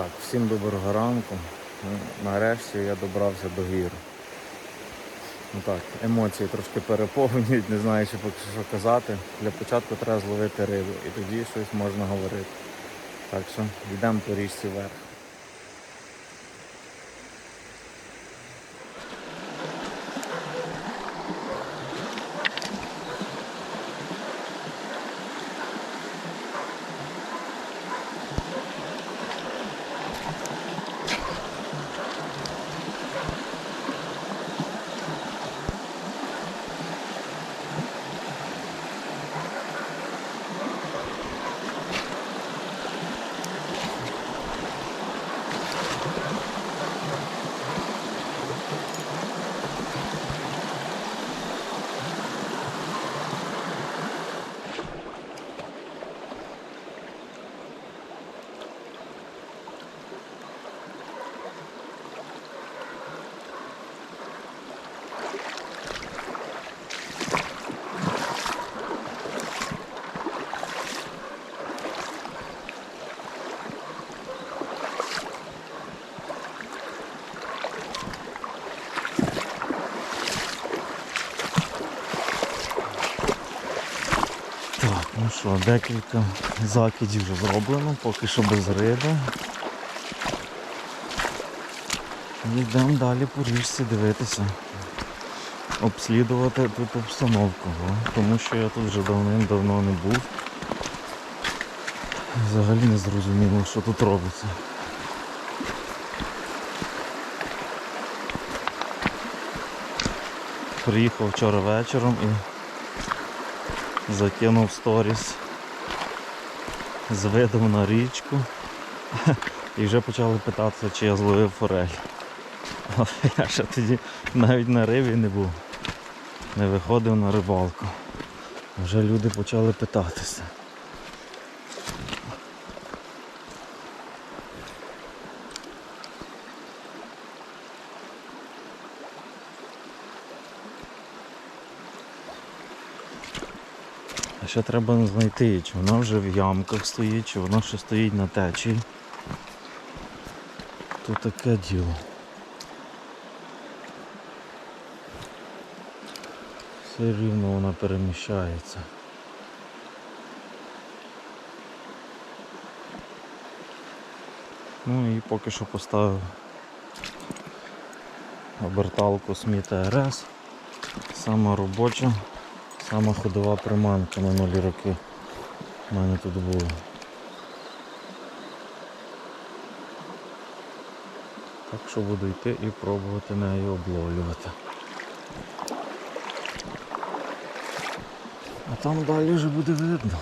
Так, всім доброго ранку. Ну, Нарешті я добрався до гір. Ну так, емоції трошки переповнюють, не знаю, що поки що казати. Для початку треба зловити рибу і тоді щось можна говорити. Так що йдемо по річці вверх. Так, ну що, декілька закидів вже зроблено, поки що без риби. Йдемо далі по річці дивитися. Обслідувати тут обстановку, тому що я тут вже давним-давно не був. Взагалі не зрозуміло, що тут робиться. Приїхав вчора вечором і закинув сторіс з видом на річку і вже почали питатися, чи я зловив форель. Але я ще тоді навіть на рибі не був, не виходив на рибалку. Вже люди почали питатися. Ще треба знайти, чи вона вже в ямках стоїть, чи вона ще стоїть на течії. Тут таке діло. Все рівно вона переміщається. Ну і поки що поставив оберталку Сміта РС. Сама робоча. Сама ходова приманка на нулі роки в мене тут була. Так що буду йти і пробувати нею обловлювати. А там далі вже буде видно.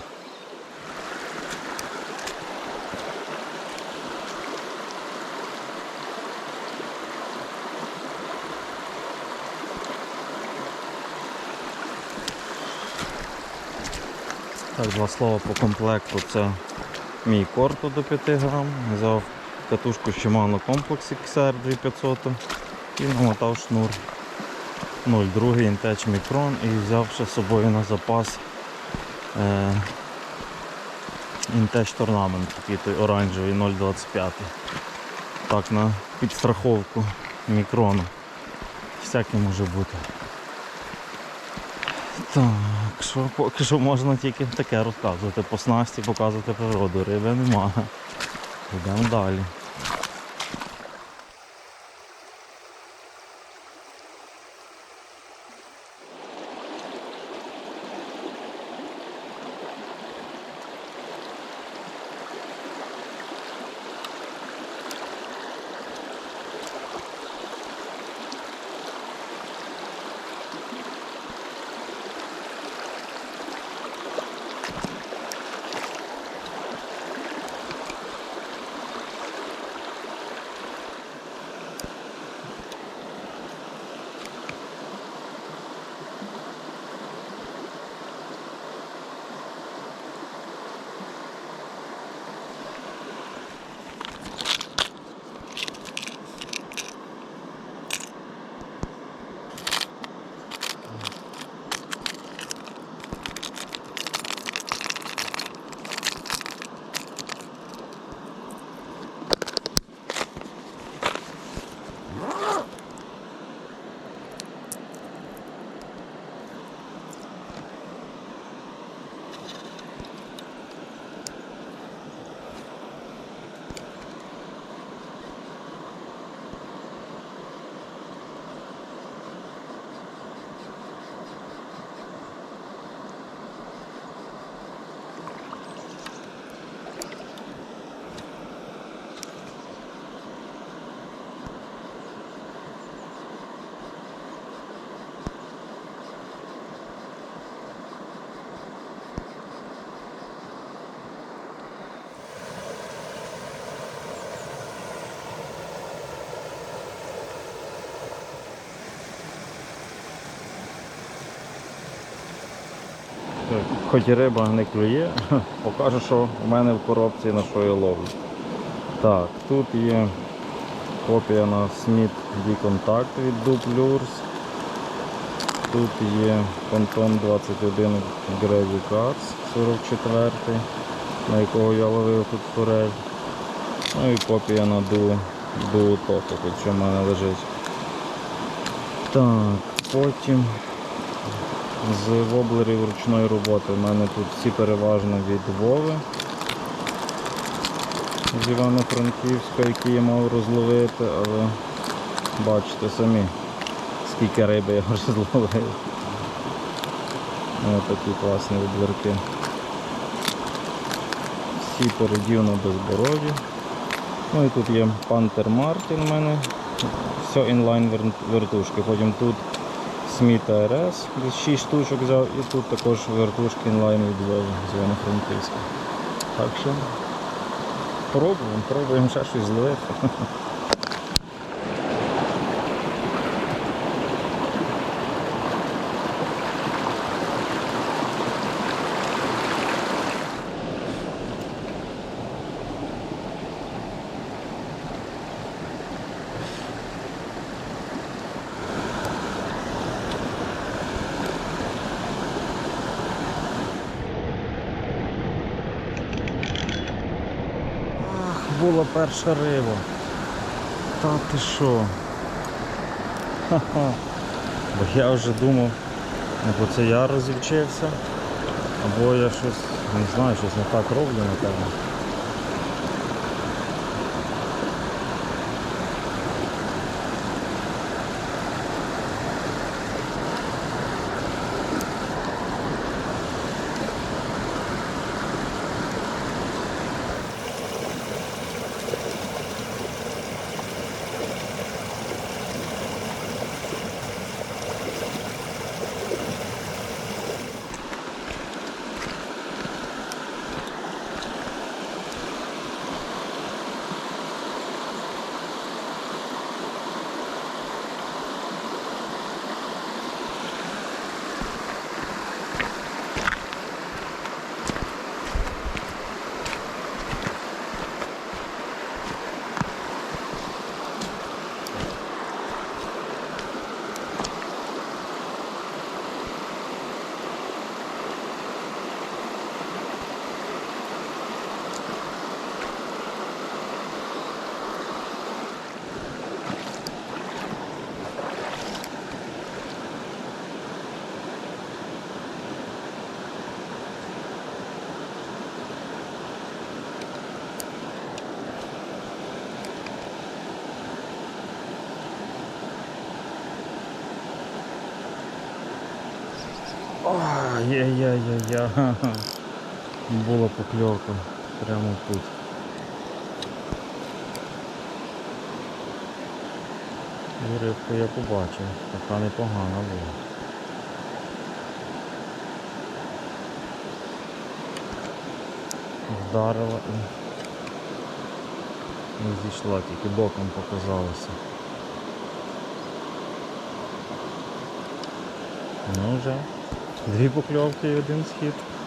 Так, два слова по комплекту. Це мій корто до 5 грам. Взяв катушку Shimano Complex XR 2500 і намотав шнур 0,2 Intech Micron і взяв ще з собою на запас е, Intech Tournament, такий той оранжевий 0,25. Так, на підстраховку мікрону. Всяке може бути. Так, що поки що можна тільки таке розказувати. По снасті показувати природу. Риби немає. Йдемо далі. Хоч і риба не клює, покажу, що в мене в коробці на що я ловлю. Так, тут є копія на Smith D-Contact від Dub Тут є понтон 21 Gravy Cats 44, на якого я ловив тут форель. Ну і копія на Duo Toto, тут що в мене лежить. Так, потім з воблерів ручної роботи. У мене тут всі переважно від Вови з Івано-Франківська, які я мав розловити, але бачите самі, скільки риби я вже зловив. Ось такі класні воблерки. Всі передівно безборові. Ну і тут є Panther Martin у мене. Все інлайн вертушки. Потім тут Smith РС, 6 штучок взяв, і тут також вертушки інлайн відвезли з Івано-Франківська. Так що пробуємо, пробуємо ще щось зловити. була перша риба. Та ти що? Ха-ха. Бо я вже думав, або це я розівчився, або я щось, не знаю, щось не так роблю, напевно. Ай-яй-яй-яй-яй. Була покльовка прямо тут. І рибку я побачив, така непогана була. Вдарила і не зійшла, тільки боком показалося. Ну вже. Дві покльовки і один схід.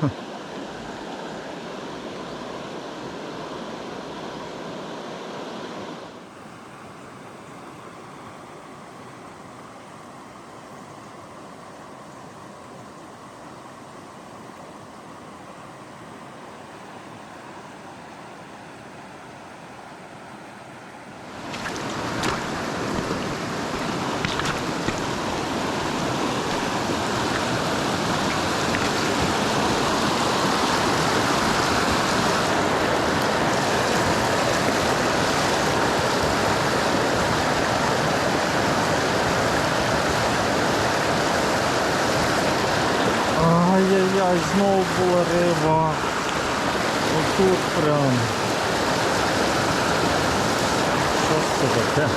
Знову була риба. Отут прям. Що це таке?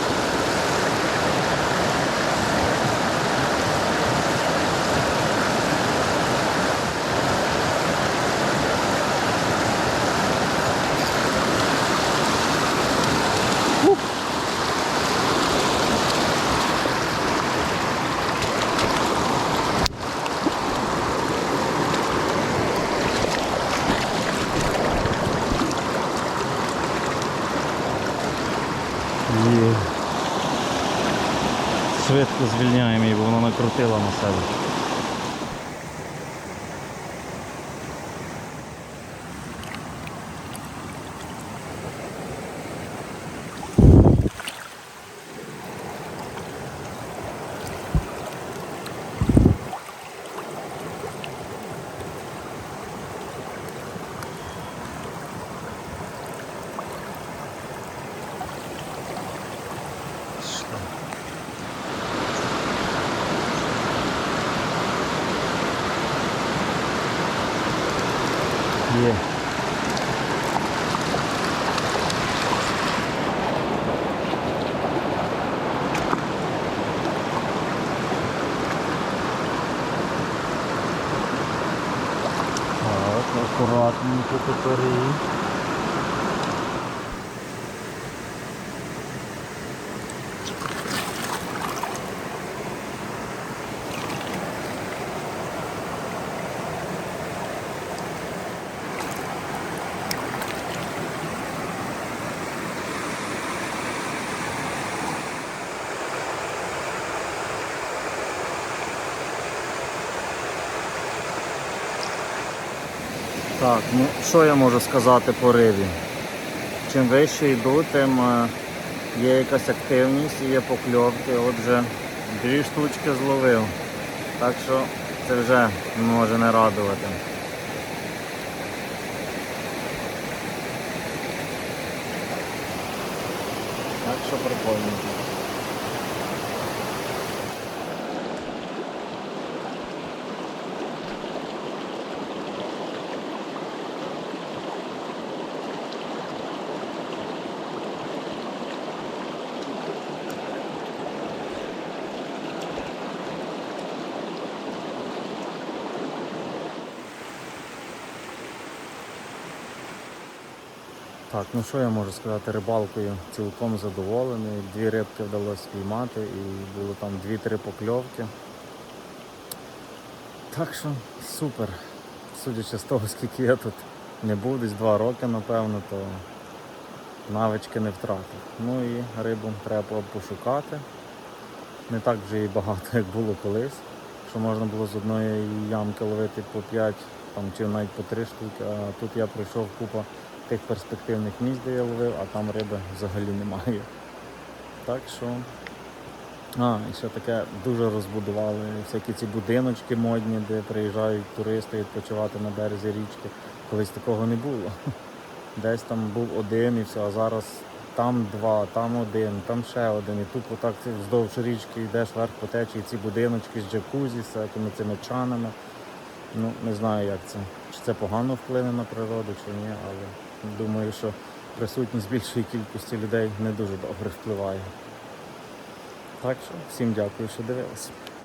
Звільняємо її, бо вона накрутила на себе. Є. Так, акуратненько тепер її. Так, ну що я можу сказати по рибі? Чим вище йду, тим е, є якась активність є покльовки. Отже, дві штучки зловив. Так що це вже може не радувати. Так що прикольно. Так, ну що я можу сказати, рибалкою цілком задоволений. Дві рибки вдалося спіймати і було там дві-три покльовки. Так що супер. Судячи з того, скільки я тут не був, десь два роки, напевно, то навички не втратив. Ну і рибу треба пошукати. Не так вже і багато, як було колись. Що можна було з одної ямки ловити по 5 там, чи навіть по 3 штуки, а тут я прийшов купа тих перспективних місць, де я ловив, а там риби взагалі немає. Так що. А, і ще таке дуже розбудували всякі ці будиночки модні, де приїжджають туристи відпочивати на березі річки. Колись такого не було. Десь там був один і все, а зараз там два, там один, там ще один. І тут отак ти вздовж річки йдеш вверх по течії, ці будиночки з джакузі, з всякими цими чанами. Ну, не знаю, як це. Чи це погано вплине на природу, чи ні, але думаю, що присутність більшої кількості людей не дуже добре впливає. Так що всім дякую, що дивилися.